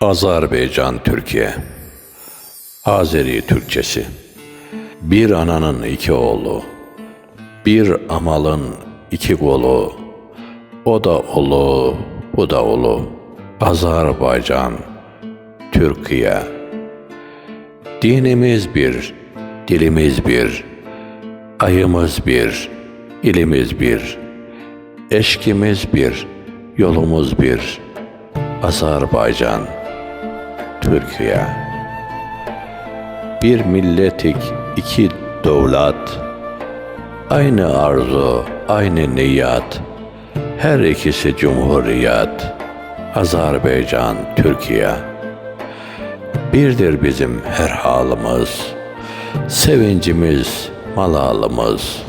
Azerbaycan Türkiye. Azeri Türkçesi. Bir ananın iki oğlu Bir amalın iki kolu O da olu bu da olu Azerbaycan Türkiye. Dinimiz bir, dilimiz bir, ayımız bir, ilimiz bir, eşkimiz bir, yolumuz bir. Azerbaycan, Türkiye. Bir milletik, iki devlet, aynı arzu, aynı niyat, her ikisi cumhuriyet. Azerbaycan, Türkiye. Birdir bizim her halımız, sevincimiz, malalımız,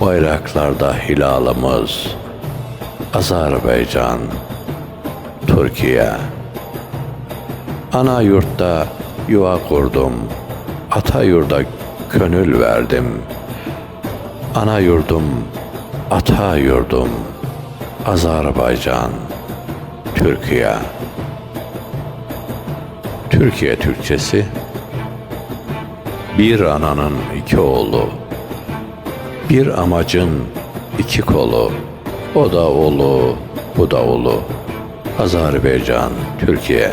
bayraklarda hilalımız, Azerbaycan, Türkiye. Ana yurtta yuva kurdum, ata yurda gönül verdim. Ana yurdum, ata yurdum, Azerbaycan, Türkiye. Türkiye Türkçesi Bir ananın iki oğlu Bir amacın iki kolu O da oğlu, bu da oğlu Azerbaycan, Türkiye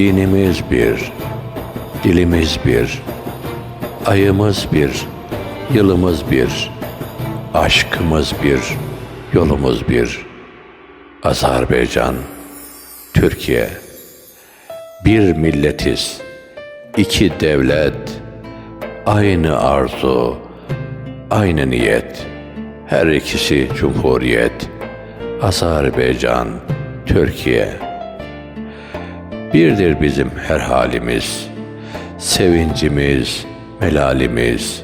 Dinimiz bir, dilimiz bir Ayımız bir, yılımız bir Aşkımız bir, yolumuz bir Azerbaycan, Türkiye bir milletiz, iki devlet, aynı arzu, aynı niyet. Her ikisi cumhuriyet. Azerbaycan, Türkiye. Birdir bizim her halimiz, sevincimiz, melalimiz,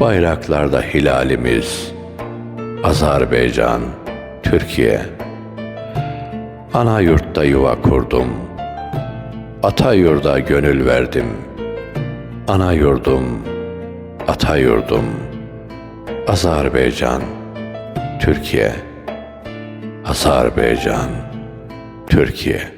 bayraklarda hilalimiz. Azerbaycan, Türkiye. Ana yurtta yuva kurdum. Ata yurda gönül verdim. Ana yurdum, ata yurdum. Azerbaycan, Türkiye. Azerbaycan, Türkiye.